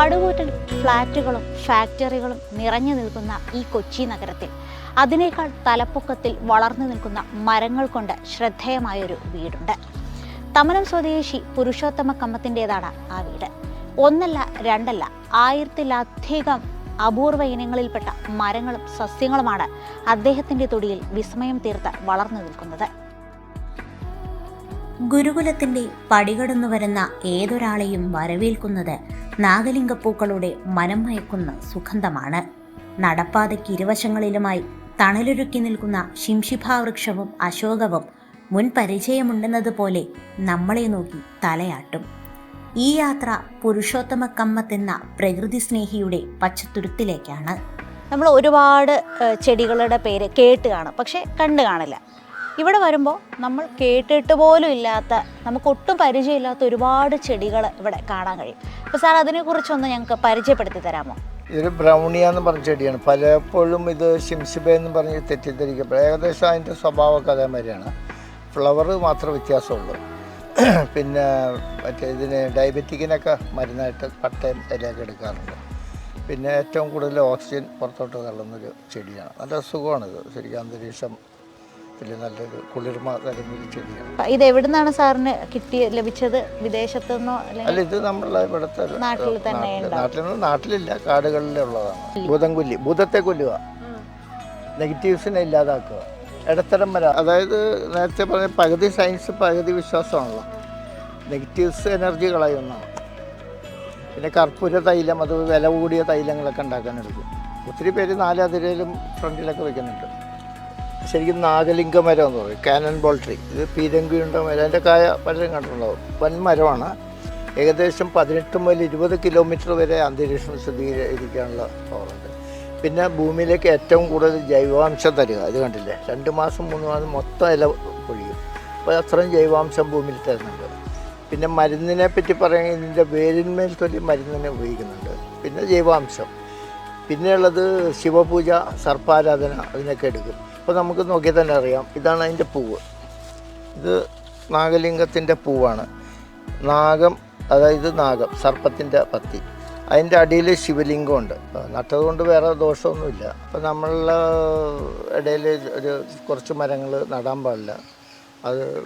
പടുകൂറ്റൻ ഫ്ലാറ്റുകളും ഫാക്ടറികളും നിറഞ്ഞു നിൽക്കുന്ന ഈ കൊച്ചി നഗരത്തിൽ അതിനേക്കാൾ തലപ്പൊക്കത്തിൽ വളർന്നു നിൽക്കുന്ന മരങ്ങൾ കൊണ്ട് ശ്രദ്ധേയമായൊരു വീടുണ്ട്. തമനം സ്വദേശി പുരുഷോത്തമ കമ്മത്തിന്റെതാണ് ആ വീട്. ഒന്നല്ല രണ്ടല്ല ആയിരത്തിലധികം അപൂർവ ഇനങ്ങളിൽപ്പെട്ട മരങ്ങളും സസ്യങ്ങളുമാണ് അദ്ദേഹത്തിന്റെ തൊടിയിൽ വിസ്മയം തീർത്ത് വളർന്നു നിൽക്കുന്നത്. ഗുരുകുലത്തിന്റെ പടികടന്നു വരുന്ന ഏതൊരാളെയും വരവേൽക്കുന്നത് നാഗലിംഗപ്പൂക്കളുടെ മനം മയക്കുന്ന സുഗന്ധമാണ്. നടപ്പാതയ്ക്ക് ഇരുവശങ്ങളിലുമായി തണലൊരുക്കി നിൽക്കുന്ന ശിംഷിഭാവൃക്ഷവും അശോകവും മുൻ പരിചയമുണ്ടെന്നതുപോലെ നമ്മളെ നോക്കി തലയാട്ടും. ഈ യാത്ര പുരുഷോത്തമ കമ്മത്തെന്ന പ്രകൃതി സ്നേഹിയുടെ പച്ചത്തുരുത്തിലേക്കാണ് നമ്മൾ ഒരുപാട് ചെടികളുടെ പേര് കേട്ട് കാണും പക്ഷെ കണ്ടു കാണില്ല. ഇവിടെ വരുമ്പോൾ നമ്മൾ കേട്ടിട്ട് പോലും ഇല്ലാത്ത നമുക്ക് ഒട്ടും പരിചയമില്ലാത്ത ഒരുപാട് ചെടികൾ ഇവിടെ കാണാൻ കഴിയും. അപ്പോൾ സാർ അതിനെക്കുറിച്ചൊന്ന് ഞങ്ങൾക്ക് പരിചയപ്പെടുത്തി തരാമോ? ഇതൊരു ബ്രൗണിയ എന്ന് പറഞ്ഞ ചെടിയാണ്. പലപ്പോഴും ഇത് ഷിംഷിബ എന്ന് പറഞ്ഞ് തെറ്റിദ്ധരിക്കപ്പെടും. ഏകദേശം അതിന്റെ സ്വഭാവമൊക്കെ അതേമാതിരിയാണ്. ഫ്ലവർ മാത്രം വ്യത്യാസമുള്ളൂ. പിന്നെ മറ്റേ ഇതിന് ഡയബറ്റിക്കിനൊക്കെ മരുന്നായിട്ട് പട്ടയും ഇലയൊക്കെ എടുക്കാറുണ്ട്. പിന്നെ ഏറ്റവും കൂടുതൽ ഓക്സിജൻ പുറത്തോട്ട് തള്ളുന്നൊരു ചെടിയാണ്. നല്ല സുഖമാണിത്. ശരിക്കും അന്തരീക്ഷം പിന്നെ നല്ലൊരു കുളിർമ തരുന്നൊരു ചെടിയാണ്. ഇത് എവിടുന്നാണ് സാറിന് കിട്ടി ലഭിച്ചത്? വിദേശത്തു നിന്നോ അല്ല ഇത് നമ്മളെ ഇവിടുത്തെ നാട്ടിൽ തന്നെ. നാട്ടിൽ നാട്ടിലില്ല കാടുകളിലുള്ളതാണ് ഭൂതം കൊല്ലി ഭൂതത്തെ കൊല്ലുക. നെഗറ്റീവ്സിനെ ഇല്ലാതാക്കുക. ഇടത്തരം വരാം അതായത് നേരത്തെ പറഞ്ഞ പകുതി സയൻസ് പകുതി വിശ്വാസമാണല്ലോ. നെഗറ്റീവ്സ് എനർജി കളയുന്നതാണ് പിന്നെ കർപ്പൂര തൈലം അത് വില കൂടിയ തൈലങ്ങളൊക്കെ ഉണ്ടാക്കാൻ എടുക്കും ഒത്തിരി പേര് നാലതിരയിലും ഫ്രണ്ടിലൊക്കെ വെക്കുന്നുണ്ട്. ശരിക്കും നാഗലിംഗ മരം എന്ന് പറയും. കാനൻ ബോൾ ട്രീ ഇത് പീരങ്കിയുണ്ട മരം. അതിന്റെ കായ പലരും കണ്ടിട്ടുണ്ടാവും വൻ മരമാണ്. ഏകദേശം പതിനെട്ട് മുതൽ ഇരുപത് കിലോമീറ്റർ വരെ അന്തരീക്ഷം ശുദ്ധീകരിക്കാനുള്ള പവറുണ്ട് പിന്നെ ഭൂമിയിലേക്ക് ഏറ്റവും കൂടുതൽ ജൈവാംശം തരിക. അത് കണ്ടില്ലേ? രണ്ട് മാസം മൂന്ന് മാസം മൊത്തം ഇല പൊഴിയും. അപ്പോൾ അത്രയും ജൈവാംശം ഭൂമിയിൽ തരുന്നുണ്ട്. പിന്നെ മരുന്നിനെ പറ്റി പറയുകയാണെങ്കിൽ ഇതിന്റെ വേരിന്മേൽ തൊലി മരുന്നിനെ ഉപയോഗിക്കുന്നുണ്ട്. പിന്നെ ജൈവാംശം. പിന്നെയുള്ളത് ശിവപൂജ സർപ്പാരാധന അതിനൊക്കെ എടുക്കും. അപ്പോൾ നമുക്ക് നോക്കിയാൽ തന്നെ അറിയാം. ഇതാണ് അതിന്റെ പൂവ്. ഇത് നാഗലിംഗത്തിന്റെ പൂവാണ്. നാഗം അതായത് നാഗം സർപ്പത്തിന്റെ പത്തി. അതിന്റെ അടിയിൽ ശിവലിംഗമുണ്ട് നട്ടതുകൊണ്ട് വേറെ ദോഷമൊന്നുമില്ല. അപ്പോൾ നമ്മളുടെ ഇടയിൽ ഒരു കുറച്ച് മരങ്ങൾ നടാൻ പാടില്ല. അത്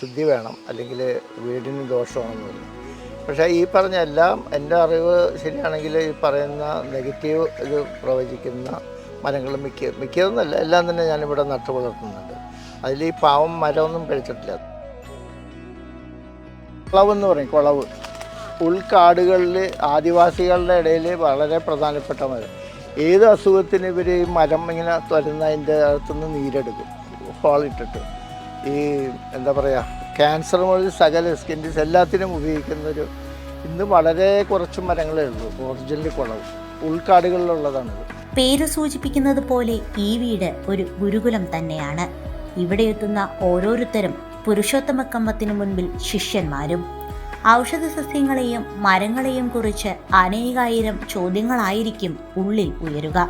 ശുദ്ധി വേണം. അല്ലെങ്കിൽ വീടിന് ദോഷമാണെന്നില്ല പക്ഷേ ഈ പറഞ്ഞ എല്ലാം എന്റെ അറിവ് ശരിയാണെങ്കിൽ ഈ പറയുന്ന നെഗറ്റീവ് ഇത് പ്രവചിക്കുന്ന മരങ്ങൾ മിക്ക മിക്കതൊന്നുമല്ല എല്ലാം തന്നെ ഞാനിവിടെ നട്ടു വളർത്തുന്നുണ്ട് അതിൽ ഈ പാവം മരമൊന്നും കഴിച്ചിട്ടില്ല. കുളവ് എന്ന് പറയും കുളവ്. ഉൾക്കാടുകളിൽ ആദിവാസികളുടെ ഇടയിൽ വളരെ പ്രധാനപ്പെട്ട മരം. ഏത് അസുഖത്തിന് ഇവർ ഈ മരം ഇങ്ങനെ തുരന്നതിന്റെ അകത്തുനിന്ന് നീരെടുക്കും ഹോളിട്ടിട്ട് ഈ എന്താ പറയുക ക്യാൻസർ മുതൽ സകല സ്കിൻ ഡിസ് എല്ലാത്തിനും ഉപയോഗിക്കുന്നൊരു ഇന്ന് വളരെ കുറച്ച് മരങ്ങളേ ഉള്ളൂ ഒറിജിനൽ കുളവ്. ഉൾക്കാടുകളിലുള്ളതാണിത്. പേര് സൂചിപ്പിക്കുന്നത് പോലെ ഈ വീട് ഒരു ഗുരുകുലം തന്നെയാണ്. ഇവിടെ എത്തുന്ന ഓരോരുത്തരും പുരുഷോത്തമക്കമ്മത്തിനു മുൻപിൽ ശിഷ്യന്മാരും. ഔഷധ സസ്യങ്ങളെയും മരങ്ങളെയും കുറിച്ച് അനേകായിരം ചോദ്യങ്ങളായിരിക്കും ഉള്ളിൽ ഉയരുക.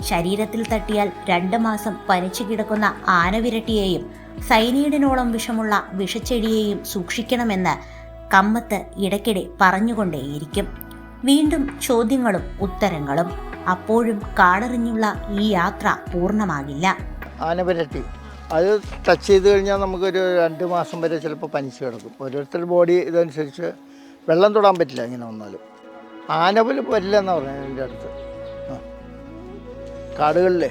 ശരീരത്തിൽ തട്ടിയാൽ രണ്ട് മാസം പനിച്ചു കിടക്കുന്ന ആനവിരട്ടിയെയും സൈനീഡിനോളം വിഷമുള്ള വിഷച്ചെടിയെയും സൂക്ഷിക്കണമെന്ന് കമ്മത്ത് ഇടയ്ക്കിടെ പറഞ്ഞുകൊണ്ടേയിരിക്കും. വീണ്ടും ചോദ്യങ്ങളും ഉത്തരങ്ങളും. അപ്പോഴും കാടറിഞ്ഞുള്ള ഈ യാത്ര പൂർണമാകില്ല. ആനപരട്ടി അത് ടച്ച് ചെയ്ത് കഴിഞ്ഞാൽ നമുക്കൊരു രണ്ട് മാസം വരെ ചിലപ്പോൾ പനിച്ച് കിടക്കും. ഓരോരുത്തരുടെ ബോഡി ഇതനുസരിച്ച് വെള്ളം തൊടാൻ പറ്റില്ല ഇങ്ങനെ വന്നാലും. ആനപുൽ പോലും എന്ന് എന്നാണ് പറഞ്ഞത് എന്റെ അടുത്ത്. കാടുകളിലെ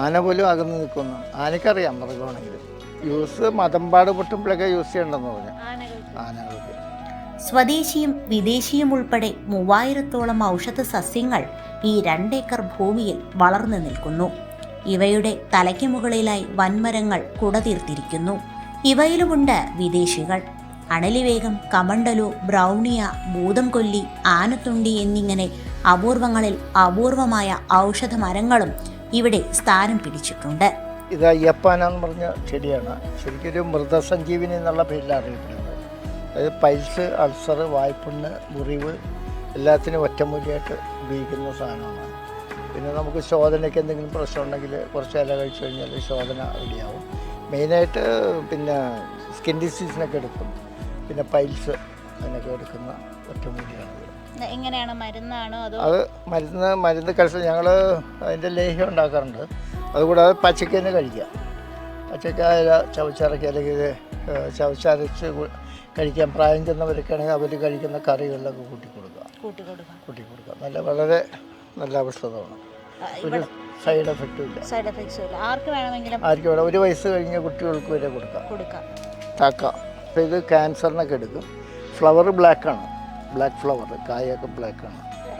ആന പോലും അകന്ന് നിൽക്കുന്നു. ആനക്കറിയാം മൃഗമാണെങ്കിൽ യൂസ് മതമ്പാട് പൊട്ടുമ്പോഴൊക്കെ യൂസ് ചെയ്യണ്ടെന്ന് പറഞ്ഞു. ആനകൾക്ക്. സ്വദേശിയും വിദേശിയും ഉൾപ്പെടെ മൂവായിരത്തോളം ഔഷധ സസ്യങ്ങൾ ഈ രണ്ടേക്കർ ഭൂമിയിൽ വളർന്നു നിൽക്കുന്നു. ഇവയുടെ തലയ്ക്ക് മുകളിലായി വൻമരങ്ങൾ കുടതീർത്തിരിക്കുന്നു. ഇവയിലുമുണ്ട് വിദേശികൾ. അണലിവേഗം കമണ്ടലു ബ്രൗണിയ ഭൂതം കൊല്ലി ആനത്തുണ്ടി എന്നിങ്ങനെ അപൂർവങ്ങളിൽ അപൂർവമായ ഔഷധ മരങ്ങളും ഇവിടെ സ്ഥാനം പിടിച്ചിട്ടുണ്ട്. ഇത് അയ്യപ്പാന എന്ന് പറഞ്ഞ ചെടിയാണ്. ശരിക്കൊരു മൃതസഞ്ജീവിനി എന്നുള്ള പേരിൽ അറിയപ്പെടുന്നത് അതായത് പൈൽസ് അൾസർ വായ്പുണ്ണ് മുറിവ് എല്ലാത്തിനും ഒറ്റമൂലിയായിട്ട് ഉപയോഗിക്കുന്ന സാധനമാണ്. പിന്നെ നമുക്ക് ശോധനയ്ക്ക് എന്തെങ്കിലും പ്രശ്നം ഉണ്ടെങ്കിൽ കുറച്ച് ഇല കഴിച്ചു കഴിഞ്ഞാൽ ശോധന റെഡിയാവും. മെയിനായിട്ട് പിന്നെ സ്കിൻ ഡിസീസിനൊക്കെ എടുക്കും. പിന്നെ പൈൽസ് അതിനൊക്കെ എടുക്കുന്ന ഒറ്റമൂലിയാണിത് എങ്ങനെയാണ്? മരുന്നാണോ അതോ? അത് മരുന്ന് മരുന്ന് കഴിച്ച് ഞങ്ങൾ അതിന്റെ ലേഹ്യം ഉണ്ടാക്കാറുണ്ട്. അതുകൂടാതെ പച്ചക്കന്നെ കഴിക്കാം. പച്ചക്കായ ചവച്ചരക്ക് അല്ലെങ്കിൽ ചവച്ചരച്ച് കഴിക്കാൻ പ്രായം ചെന്നവരൊക്കെയാണെങ്കിൽ അവർ കഴിക്കുന്ന കറികളിലൊക്കെ കൂട്ടി കൊടുക്കുക കൂട്ടി കൊടുക്കുക കൂട്ടി കൊടുക്കുക നല്ല വളരെ നല്ല ഔഷധമാണ് ഒരു സൈഡ് എഫക്റ്റും ഇല്ല. സൈഡ് എഫക്ട്സും ഇല്ല. ആർക്ക് വേണമെങ്കിലും ആർക്കും ഇവിടെ ഒരു വയസ്സ് കഴിഞ്ഞ കുട്ടികൾക്ക് വരെ കൊടുക്കാം. കൊടുക്കാം. താക്കാം. ഇത് ക്യാൻസറിനൊക്കെ എടുക്കും. ഫ്ലവർ ആണ് ബ്ലാക്ക് ഫ്ലവർ കായൊക്കെ ബ്ലാക്കാണ്.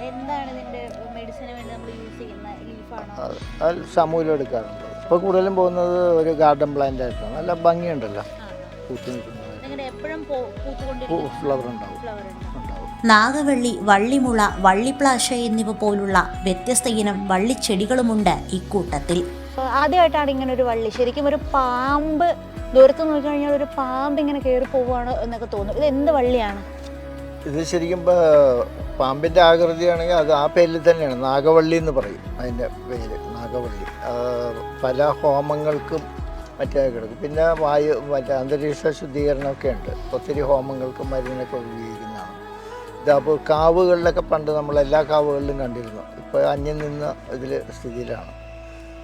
എന്താണ് ഇതിന്റെ മെഡിസിന് വേണ്ടി നമ്മൾ യൂസ് ചെയ്യുന്ന ലീഫാണോ? അത് അത് സമൂലം എടുക്കാറുണ്ട്. ഇപ്പോൾ കൂടുതലും പോകുന്നത് ഒരു ഗാർഡൻ പ്ലാന്റ് ആയിട്ടാണ് നല്ല ഭംഗിയുണ്ടല്ലോ. കൂട്ടി നിൽക്കുന്നത് ഫ്ലവർ ഉണ്ടാവും ഫ്ലവർ ഉണ്ടാവും ഉണ്ടാവും നാഗവള്ളി വള്ളിമുള വള്ളിപ്ലാശ എന്നിവ പോലുള്ള വ്യത്യസ്ത ഇനം വള്ളിച്ചെടികളുമുണ്ട് ഇക്കൂട്ടത്തിൽ. ആദ്യമായിട്ടാണ് ഇങ്ങനെ ഒരു വള്ളി. ശരിക്കും ഒരു പാമ്പ് ദൂരത്ത് നോക്കി കഴിഞ്ഞാൽ ഒരു പാമ്പ് ഇങ്ങനെ കയറി പോവുകയാണ് എന്നൊക്കെ തോന്നും. ഇത് എന്ത് വള്ളിയാണ്? ഇത് ശരിക്കും പാമ്പിന്റെ പാമ്പിന്റെ ആകൃതിയാണെങ്കിൽ അത് ആ പേരിൽ തന്നെയാണ്. നാഗവള്ളി എന്ന് പറയും അതിന്റെ പേര് നാഗവള്ളി. പല ഹോമങ്ങൾക്കും മറ്റേ കിടക്കും. പിന്നെ വായു മറ്റേ അന്തരീക്ഷ ശുദ്ധീകരണമൊക്കെ ഉണ്ട്. ഒത്തിരി ഹോമങ്ങൾക്കും മരുന്നിനൊക്കെ ഉപയോഗിക്കുന്നതാണ്. ഇതപ്പോൾ കാവുകളിലൊക്കെ പണ്ട് നമ്മൾ എല്ലാ കാവുകളിലും കണ്ടിരുന്നു. ഇപ്പോൾ അന്യം നിന്ന് ഇതിൽ സ്ഥിതിയിലാണ്.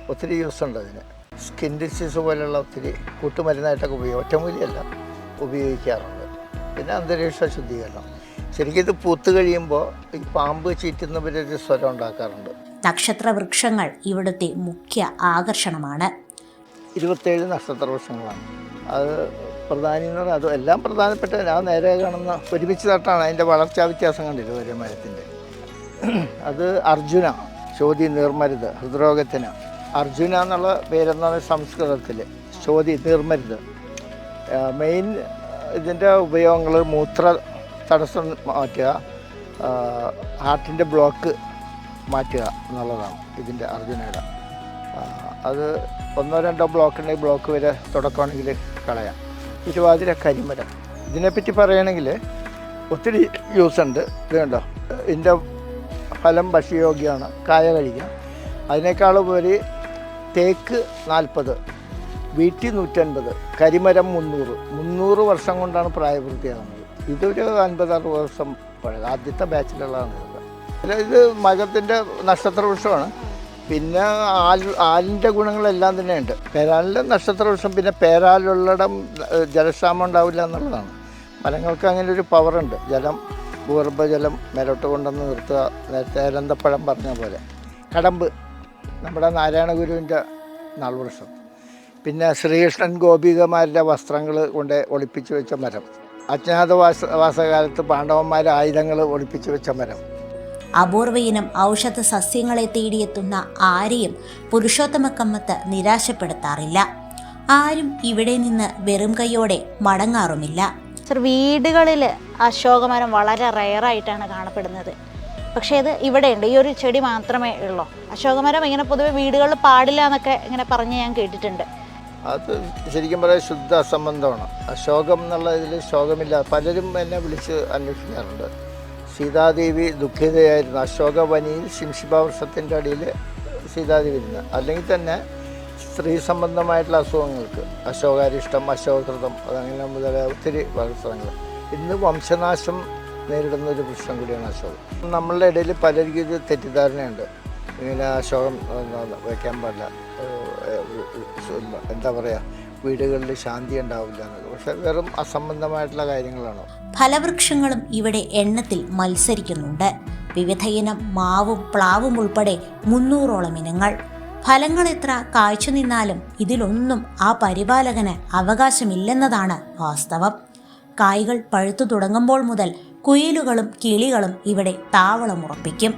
ഒത്തിരി യൂസ് ഉണ്ട് അതിന്. സ്കിൻ ഡിസീസ് പോലെയുള്ള ഒത്തിരി കൂട്ടുമരുന്നായിട്ടൊക്കെ ഉപയോഗം ഒറ്റമൂലിയല്ല ഉപയോഗിക്കാറുണ്ട്. പിന്നെ അന്തരീക്ഷ ശുദ്ധീകരണം. ശരിക്കും ഇത് പൂത്ത് കഴിയുമ്പോൾ ഈ പാമ്പ് ചീറ്റുന്നവരൊരു സ്വരം ഉണ്ടാക്കാറുണ്ട്. നക്ഷത്രവൃക്ഷങ്ങൾ ഇവിടുത്തെ മുഖ്യ ആകർഷണമാണ്. ഇരുപത്തേഴ് നക്ഷത്ര വർഷങ്ങളാണ് അത് പ്രധാനി എന്ന് പറഞ്ഞാൽ അത് എല്ലാം പ്രധാനപ്പെട്ട ഞാൻ നേരെ കാണുന്ന ഒരുമിച്ച് തട്ടാണ് അതിന്റെ വളർച്ചാ വ്യത്യാസം കണ്ടില്ല ഒരേ മരത്തിന്റെ. അത് അർജുന ചോതി നീർമരുത് ഹൃദ്രോഗത്തിന്. അർജുന എന്നുള്ള പേരെന്നാണ് സംസ്കൃതത്തിൽ ചോതി നീർമരുത്. മെയിൻ ഇതിന്റെ ഉപയോഗങ്ങൾ മൂത്ര തടസ്സം മാറ്റുക ഹാർട്ടിന്റെ ബ്ലോക്ക് മാറ്റുക എന്നുള്ളതാണ് ഇതിന്റെ അർജുനയുടെ. അത് ഒന്നോ രണ്ടോ ബ്ലോക്ക് ഉണ്ടെങ്കിൽ ബ്ലോക്ക് വരെ തുടക്കമാണെങ്കിൽ കളയാം. തിരുവാതിര കരിമരം ഇതിനെപ്പറ്റി പറയുകയാണെങ്കിൽ ഒത്തിരി യൂസ് ഉണ്ട്. ഇത് ഇതിന്റെ ഫലം ഭക്ഷ്യയോഗ്യമാണ്. കായ കഴിക്കാം. അതിനേക്കാൾ ഉപരി തേക്ക് നാൽപ്പത് വീട്ടി നൂറ്റൻപത് കരിമരം മുന്നൂറ്. മുന്നൂറ് വർഷം കൊണ്ടാണ് പ്രായപൂർത്തിയാകുന്നത് ഇതൊരു അൻപത് അറുപത് വർഷം പഴയത് ആദ്യത്തെ ബാച്ചിലുള്ളതാണ് ഇത്. മകത്തിന്റെ നക്ഷത്ര വൃക്ഷമാണ് പിന്നെ ആൽ ആലിന്റെ ഗുണങ്ങളെല്ലാം തന്നെ ഉണ്ട് പേരാലിന്റെ നക്ഷത്ര വൃക്ഷം പിന്നെ പേരാലുള്ളിടം ജലക്ഷാമം ഉണ്ടാവില്ല എന്നുള്ളതാണ്. മരങ്ങൾക്ക് അങ്ങനെ ഒരു പവറുണ്ട് ജലം ഭൂഗർഭജലം മേലോട്ട് കൊണ്ടുവന്ന് നിർത്തുക. നേരത്തെ അരന്തപ്പഴം പറഞ്ഞ പോലെ. കടമ്പ് നമ്മുടെ നാരായണ ഗുരുവിന്റെ നാൾവൃക്ഷം പിന്നെ ശ്രീകൃഷ്ണൻ ഗോപികമാരുടെ വസ്ത്രങ്ങൾ കൊണ്ട് ഒളിപ്പിച്ചു വെച്ച മരം. അജ്ഞാതവാസ വാസകാലത്ത് പാണ്ഡവന്മാർ ആയുധങ്ങൾ ഒളിപ്പിച്ച് വെച്ച മരം. അപൂർവ ഇനം ഔഷധ സസ്യങ്ങളെ തേടിയെത്തുന്ന ആരെയും പുരുഷോത്തമക്കമ്മത്ത് നിരാശപ്പെടുത്താറില്ല. ആരും ഇവിടെ നിന്ന് വെറും കൈയോടെ മടങ്ങാറുമില്ല. സർ വീടുകളിൽ അശോകമരം വളരെ റയറായിട്ടാണ് കാണപ്പെടുന്നത്. പക്ഷേ ഇത് ഇവിടെയുണ്ട്. ഈ ഒരു ചെടി മാത്രമേ ഉള്ളൂ. അശോകമരം ഇങ്ങനെ പൊതുവെ വീടുകളിൽ പാടില്ല എന്നൊക്കെ ഇങ്ങനെ പറഞ്ഞ് ഞാൻ കേട്ടിട്ടുണ്ട്. അത് ശരിക്കും പറയാൻ ശുദ്ധ അസംബന്ധമാണ്. അശോകം എന്നുള്ള ഇതിൽ ശോകമില്ല പലരും എന്നെ വിളിച്ച് അന്വേഷിക്കാറുണ്ട്. സീതാദേവി ദുഃഖിതയായിരുന്നു. അശോകവനിയിൽ ശിംഷിഭാവൃക്ഷത്തിന്റെ അടിയിൽ സീതാദേവി ഇരുന്ന്. അല്ലെങ്കിൽ തന്നെ സ്ത്രീ സംബന്ധമായിട്ടുള്ള അസുഖങ്ങൾക്ക്. അശോകാരിഷ്ടം അശോകൃതം അതങ്ങനെ മുതലായ ഒത്തിരി വസ്ത്രങ്ങൾ. ഇന്ന് വംശനാശം നേരിടുന്ന ഒരു പ്രശ്നം കൂടിയാണ് അശോകം. നമ്മളുടെ ഇടയിൽ പല ഇത് തെറ്റിദ്ധാരണയുണ്ട്. ഇങ്ങനെ അശോകം വയ്ക്കാൻ പാടില്ല. എന്താ പറയുക വീടുകളിൽ ശാന്തി ഉണ്ടാവില്ല എന്നത് പക്ഷെ വെറും അസംബന്ധമായിട്ടുള്ള കാര്യങ്ങളാണ്? ഫലവൃക്ഷങ്ങളും ഇവിടെ എണ്ണത്തിൽ മത്സരിക്കുന്നുണ്ട്. വിവിധയിനം മാവും പ്ലാവും ഉൾപ്പെടെ മുന്നൂറോളം ഇനങ്ങൾ. ഫലങ്ങൾ എത്ര കാഴ്ച നിന്നാലും ഇതിലൊന്നും ആ പരിപാലകന് അവകാശമില്ലെന്നതാണ് വാസ്തവം. കായ്കൾ പഴുത്തു തുടങ്ങുമ്പോൾ മുതൽ കുയിലുകളും കിളികളും ഇവിടെ താവളം ഉറപ്പിക്കും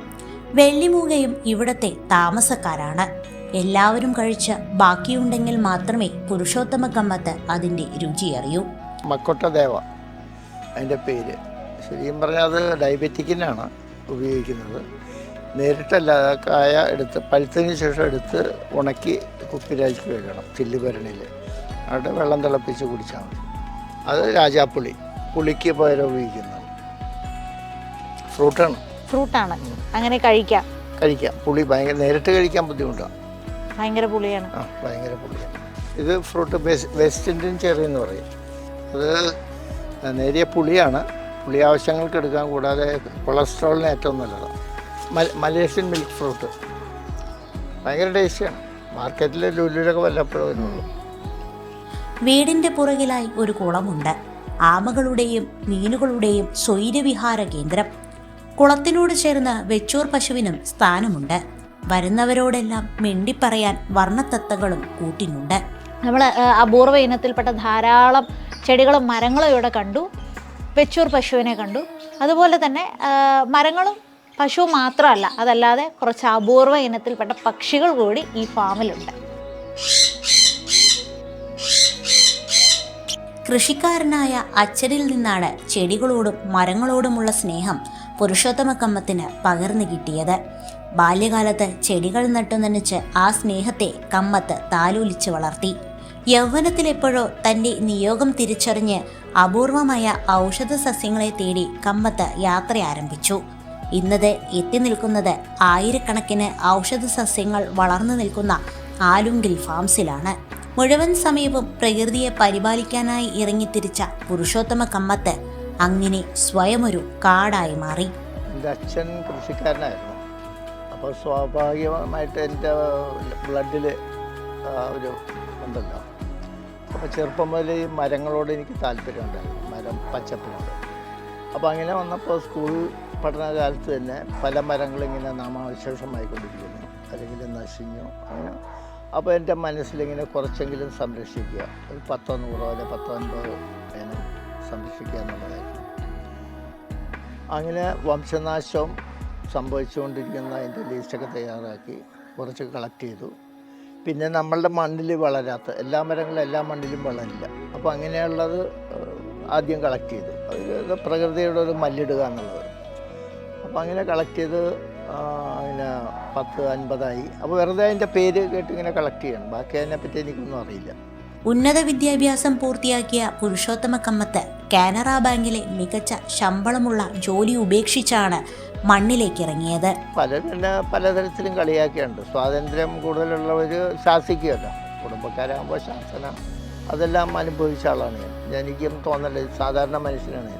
വെള്ളിമൂകയും ഇവിടത്തെ താമസക്കാരാണ്. എല്ലാവരും കഴിച്ച് ബാക്കിയുണ്ടെങ്കിൽ മാത്രമേ പുരുഷോത്തമ കമ്മത്ത് അതിന്റെ രുചി അറിയൂ. മക്കൊട്ടദേവ അതിന്റെ പേര്. ശരിക്കും പറഞ്ഞാൽ അത് ഡയബറ്റിക്കിനാണ് ഉപയോഗിക്കുന്നത്. നേരിട്ടല്ല ആ കായ എടുത്ത് പഴുത്തതിന് ശേഷം എടുത്ത് ഉണക്കി കുപ്പിരാക്കി വെക്കണം ചില്ലുപരണിയിൽ അവിടെ വെള്ളം തിളപ്പിച്ച് കുടിച്ചാൽ മതി. അത് രാജാപ്പുളി പുളിക്ക് പകരം ഉപയോഗിക്കുന്നത്. ഫ്രൂട്ടാണ്. ഫ്രൂട്ടാണ്. അങ്ങനെ കഴിക്കാം. കഴിക്കാം. പുളി ഭയങ്കര നേരിട്ട് കഴിക്കാൻ ബുദ്ധിമുട്ടാണ് ഭയങ്കര പുളിയാണ്. ആ ഭയങ്കര പുളിയാണ്. ഇത് ഫ്രൂട്ട് വെസ്റ്റ് ഇന്ത്യൻ ചെറി എന്ന് പറയും. അത് നേരിയ പുളിയാണ്. പുളി ആവശ്യങ്ങൾക്ക് എടുക്കാൻ കൂടാതെ കൊളസ്ട്രോളിന് ഏറ്റവും നല്ലതാണ്. മലേഷ്യൻ മിൽക്ക് ഫ്രൂട്ട് ഭയങ്കര ടേസ്റ്റിയാണ് മാർക്കറ്റിൽ ലുലുലൊക്കെ വല്ലപ്പോഴും വരുന്നുള്ളൂ. വീടിന്റെ പുറകിലായി ഒരു കുളമുണ്ട്. ആമകളുടെയും മീനുകളുടെയും സ്വൈര്യവിഹാര കേന്ദ്രം. കുളത്തിനോട് ചേർന്ന് വെച്ചൂർ പശുവിനും സ്ഥാനമുണ്ട്. വരുന്നവരോടെല്ലാം മിണ്ടിപ്പറയാൻ വർണത്തത്തകളും കൂട്ടിനുണ്ട്. നമ്മൾ അപൂർവ ഇനത്തിൽപ്പെട്ട ധാരാളം ചെടികളും മരങ്ങളും ഇവിടെ കണ്ടു. വെച്ചൂർ പശുവിനെ കണ്ടു. അതുപോലെ തന്നെ മരങ്ങളും പശു മാത്രമല്ല അതല്ലാതെ കുറച്ച് അപൂർവ ഇനത്തിൽപ്പെട്ട പക്ഷികൾ കൂടി ഈ ഫാമിലുണ്ട്. കൃഷിക്കാരനായ അച്ഛനിൽ നിന്നാണ് ചെടികളോടും മരങ്ങളോടുമുള്ള സ്നേഹം പുരുഷോത്തമ കമ്മത്തിന് പകർന്നു കിട്ടിയത്. ബാല്യകാലത്ത് ചെടികൾ നട്ടു നനച്ച് ആ സ്നേഹത്തെ കമ്മത്ത് താലൂലിച്ച് വളർത്തി. യൗവനത്തിലെപ്പോഴോ തന്റെ നിയോഗം തിരിച്ചറിഞ്ഞ് അപൂർവമായ ഔഷധ സസ്യങ്ങളെ തേടി കമ്മത്ത് യാത്ര ആരംഭിച്ചു. ഇന്നത് എത്തി നിൽക്കുന്നത് ആയിരക്കണക്കിന് ഔഷധ സസ്യങ്ങൾ വളർന്നു നിൽക്കുന്ന ആലുങ്കിൽ ഫാംസിലാണ്. മുഴുവൻ സമയവും പ്രകൃതിയെ പരിപാലിക്കാനായി ഇറങ്ങിത്തിരിച്ച പുരുഷോത്തമ കമ്മത്ത് അങ്ങനെ സ്വയമൊരു കാടായി മാറി. അച്ഛൻ കൃഷിക്കാരനായിരുന്നു. അപ്പോൾ സ്വാഭാവികമായിട്ട് എന്റെ ബ്ലഡിൽ ഒരു ഉണ്ടല്ലോ. അപ്പോൾ ചെറുപ്പം മുതൽ ഈ മരങ്ങളോട് എനിക്ക് താല്പര്യമുണ്ടായിരുന്നു. മരം പച്ചപ്പിനോട്. അപ്പോൾ അങ്ങനെ വന്നപ്പോൾ സ്കൂൾ പഠനകാലത്ത് തന്നെ പല മരങ്ങളിങ്ങനെ നാമാവശേഷമായിക്കൊണ്ടിരിക്കുന്നു. അല്ലെങ്കിൽ നശിഞ്ഞു. അങ്ങനെ അപ്പോൾ എന്റെ മനസ്സിലിങ്ങനെ കുറച്ചെങ്കിലും സംരക്ഷിക്കുക. ഒരു പത്തോ നൂറോ അല്ലെ പത്തോ അൻപതോ വേണം സംരക്ഷിക്കുക എന്നുള്ളതായിരുന്നു. അങ്ങനെ വംശനാശം സംഭവിച്ചുകൊണ്ടിരിക്കുന്ന അതിന്റെ ലിസ്റ്റൊക്കെ തയ്യാറാക്കി കുറച്ച് കളക്ട് ചെയ്തു. പിന്നെ നമ്മളുടെ മണ്ണിൽ വളരാത്ത എല്ലാ മരങ്ങളും എല്ലാ മണ്ണിലും വളരില്ല. അപ്പോൾ അങ്ങനെയുള്ളത് ആദ്യം കളക്ട് ചെയ്തു. അത് പ്രകൃതിയുടെ ഒരു മല്ലിടുക എന്നുള്ളത്. അപ്പോൾ അങ്ങനെ കളക്ട് ചെയ്ത് അങ്ങനെ പത്ത് അൻപതായി. അപ്പോൾ വെറുതെ അതിന്റെ പേര് കേട്ട് ഇങ്ങനെ കളക്ട് ചെയ്യണം. ബാക്കി അതിനെപ്പറ്റി എനിക്കൊന്നും അറിയില്ല. ഉന്നത വിദ്യാഭ്യാസം പൂർത്തിയാക്കിയ പുരുഷോത്തമ കമ്മത്ത് കാനറ ബാങ്കിലെ മികച്ച ശമ്പളമുള്ള ജോലി ഉപേക്ഷിച്ചാണ് മണ്ണിലേക്ക് ഇറങ്ങിയത് പലരും പലതരത്തിലും കളിയാക്കിയുണ്ട് സ്വാതന്ത്ര്യം കൂടുതലുള്ളവർ ശാസിക്കുകയല്ല. കുടുംബക്കാരാകുമ്പോൾ ശാസന. അതെല്ലാം അനുഭവിച്ച ആളാണ് ഞാൻ. എനിക്കും തോന്നൽ സാധാരണ മനുഷ്യനാണ്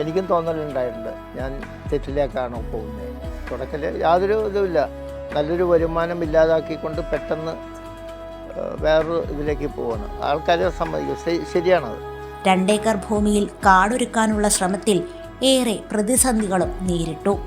എനിക്കും തോന്നലുണ്ടായിട്ടുണ്ട്. ഞാൻ തെറ്റിലേക്കാണോ പോകുന്നത്. തുടക്കത്തിൽ യാതൊരു ഇതുമില്ല. നല്ലൊരു വരുമാനം ഇല്ലാതാക്കിക്കൊണ്ട് പെട്ടെന്ന് വേറൊരു ഇതിലേക്ക് പോവാണ്. ആൾക്കാരെ സമ്മതിക്കും ശരിയാണത്. രണ്ടേക്കർ ഭൂമിയിൽ കാടൊരുക്കാനുള്ള ശ്രമത്തിൽ ഏറെ പ്രതിസന്ധികളും നേരിട്ടു.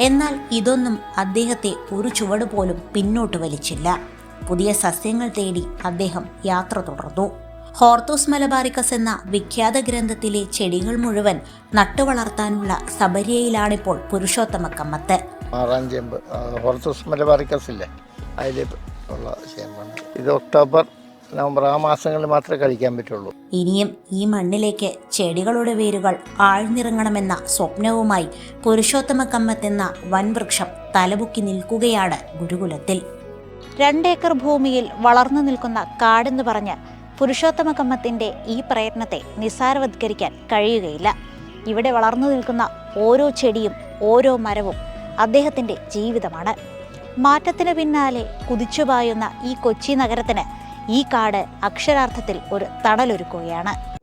എന്നാൽ ഇതൊന്നും അദ്ദേഹത്തെ ഒരു ചുവട് പോലും പിന്നോട്ട് വലിച്ചില്ല. പുതിയ സസ്യങ്ങൾ തേടി അദ്ദേഹം യാത്ര തുടർന്നു. ഹോർത്തോസ് മലബാറിക്കസ് എന്ന വിഖ്യാത ഗ്രന്ഥത്തിലെ ചെടികൾ മുഴുവൻ നട്ടുവളർത്താനുള്ള സബരിയയിലാണിപ്പോൾ പുരുഷോത്തമ കമ്മത്ത്. ആറാം ചേമ്പ് ഹോർത്തോസ് മലബാറിക്കസ് ഇല്ലേ അതിൽ ഉള്ള ചേമ്പാണ് ഇത് ഒക്ടോബർ നവംബർ ആ മാസങ്ങളിൽ മാത്രമേ കഴിക്കാൻ പറ്റുള്ളൂ. ഇനിയും ഈ മണ്ണിലേക്ക് ചെടികളുടെ വേരുകൾ ആഴ്ന്നിറങ്ങണമെന്ന സ്വപ്നവുമായി പുരുഷോത്തമ കമ്മത്തെന്ന വൻവൃക്ഷം തലപൊക്കി നിൽക്കുകയാണ് ഗുരുകുലത്തിൽ. രണ്ടേക്കർ ഭൂമിയിൽ വളർന്നു നിൽക്കുന്ന കാടെന്ന് പറഞ്ഞ് പുരുഷോത്തമ കമ്മത്തിന്റെ ഈ പ്രയത്നത്തെ നിസാരവത്കരിക്കാൻ കഴിയുകയില്ല. ഇവിടെ വളർന്നു നിൽക്കുന്ന ഓരോ ചെടിയും ഓരോ മരവും അദ്ദേഹത്തിന്റെ ജീവിതമാണ്. മാറ്റത്തിന് പിന്നാലെ കുതിച്ചുപായുന്ന ഈ കൊച്ചി നഗരത്തിന് ഈ കാട് അക്ഷരാർത്ഥത്തിൽ ഒരു തണലൊരുക്കുകയാണ്.